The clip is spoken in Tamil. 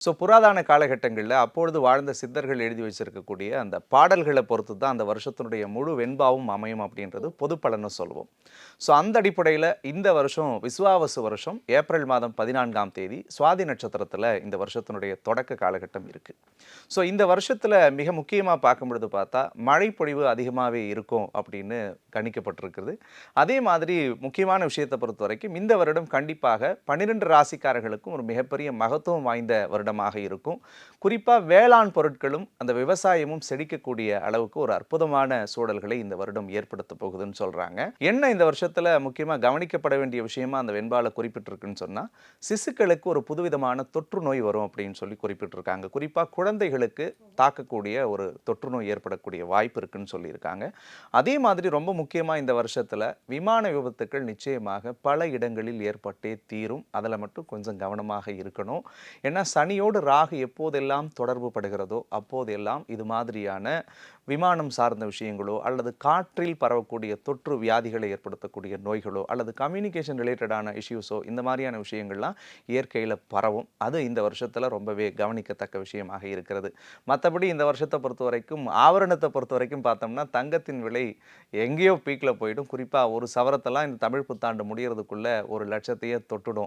ஸோ புராதான காலகட்டங்களில் அப்பொழுது வாழ்ந்த சித்தர்கள் எழுதி வச்சிருக்கக்கூடிய அந்த பாடல்களை பொறுத்து தான் அந்த வருஷத்தினுடைய முழு வெண்பாவும் அமையும் அப்படின்றது பொதுப்பலன்னு சொல்லுவோம் ஸோ அந்த அடிப்படையில் இந்த வருஷம் விசுவாவசு வருஷம் ஏப்ரல் மாதம் பதினான்காம் தேதி சுவாதி நட்சத்திரத்தில் இந்த வருஷத்தினுடைய தொடக்க காலகட்டம் இருக்குது ஸோ இந்த வருஷத்தில் மிக முக்கியமாக பார்க்கும் பொழுது பார்த்தா மழை பொழிவு அதிகமாகவே இருக்கும் அப்படின்னு கணிக்கப்பட்டிருக்கிறது. அதே மாதிரி முக்கியமான விஷயத்தை பொறுத்த வரைக்கும் இந்த வருடம் கண்டிப்பாக பன்னிரெண்டு ராசிக்காரர்களுக்கும் ஒரு மிகப்பெரிய மகத்துவம் வாய்ந்த வருடம் இடமாக இருக்கும். குறிப்பாக வேளாண் பொருட்களும் அந்த விவசாயமும் செழிக்கக்கூடிய அளவுக்கு ஒரு அற்புதமான சூழல்களை இந்த வருடம் ஏற்படுத்த போகுதுன்னு சொல்கிறாங்க என்ன இந்த வருஷத்தில் முக்கியமாக கவனிக்கப்பட வேண்டிய விஷயமா அந்த வெண்பால குறிப்பிட்டிருக்குன்னு சொன்னால் சிசுக்களுக்கு ஒரு புதுவிதமான தொற்று நோய் வரும் அப்படின்னு சொல்லி குறிப்பிட்டிருக்காங்க. குறிப்பாக குழந்தைகளுக்கு தாக்கக்கூடிய ஒரு தொற்று நோய் ஏற்படக்கூடிய வாய்ப்பு இருக்குன்னு சொல்லியிருக்காங்க. அதே மாதிரி ரொம்ப முக்கியமாக இந்த வருஷத்தில் விமான விபத்துக்கள் நிச்சயமாக பல இடங்களில் ஏற்பட்டே தீரும். அதில் மட்டும் கொஞ்சம் கவனமாக இருக்கணும். ஏன்னா சனி சனியோடு ராகு எப்போதெல்லாம் தொடர்பு படுகிறதோ அப்போதெல்லாம் இது மாதிரியான விமானம் சார்ந்த விஷயங்களோ அல்லது காற்றில் பரவக்கூடிய தொற்று வியாதிகளை ஏற்படுத்தக்கூடிய நோய்களோ அல்லது கம்யூனிகேஷன் ரிலேட்டடான இஷ்யூஸோ இந்த மாதிரியான விஷயங்கள்லாம் இயற்கையில் பரவும். அது இந்த வருஷத்தில் ரொம்பவே கவனிக்கத்தக்க விஷயமாக இருக்கிறது. மற்றபடி இந்த வருஷத்தை பொறுத்த வரைக்கும் ஆவரணத்தை பொறுத்த வரைக்கும் பார்த்தோம்னா தங்கத்தின் விலை எங்கேயோ பீக்கில் போயிடும். குறிப்பாக ஒரு சவரத்தெல்லாம் இந்த தமிழ் புத்தாண்டு முடிகிறதுக்குள்ளே ஒரு லட்சத்தையே தொட்டுடும்.